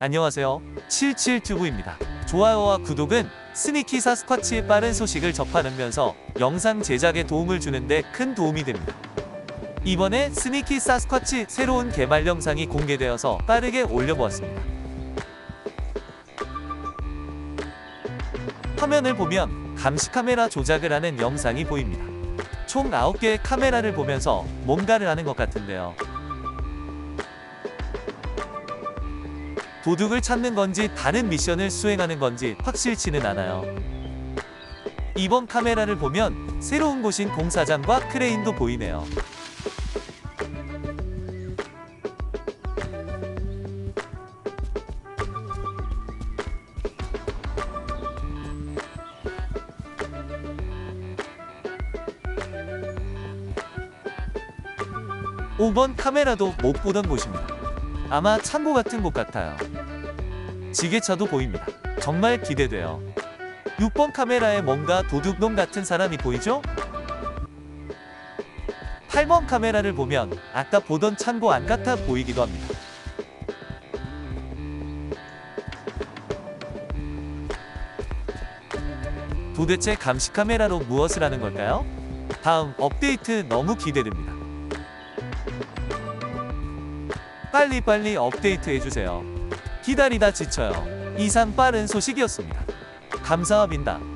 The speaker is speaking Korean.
안녕하세요. 77튜브입니다. 좋아요와 구독은 스니키 사스쿼치의 빠른 소식을 접하면서 영상 제작에 도움을 주는데 큰 도움이 됩니다. 이번에 스니키 사스쿼치 새로운 개발 영상이 공개되어서 빠르게 올려보았습니다. 화면을 보면 감시 카메라 조작을 하는 영상이 보입니다. 총 9개의 카메라를 보면서 뭔가를 하는 것 같은데요. 도둑을 찾는 건지 다른 미션을 수행하는 건지 확실치는 않아요. 이번 카메라를 보면 새로운 곳인 공사장과 크레인도 보이네요. 오번 카메라도 못 보던 곳입니다. 아마 창고 같은 곳 같아요. 지게차도 보입니다. 정말 기대돼요. 6번 카메라에 뭔가 도둑놈 같은 사람이 보이죠? 8번 카메라를 보면 아까 보던 창고 안 같아 보이기도 합니다. 도대체 감시 카메라로 무엇을 하는 걸까요? 다음 업데이트 너무 기대됩니다. 빨리빨리 업데이트 해주세요. 기다리다 지쳐요. 이상 빠른 소식이었습니다. 감사합니다.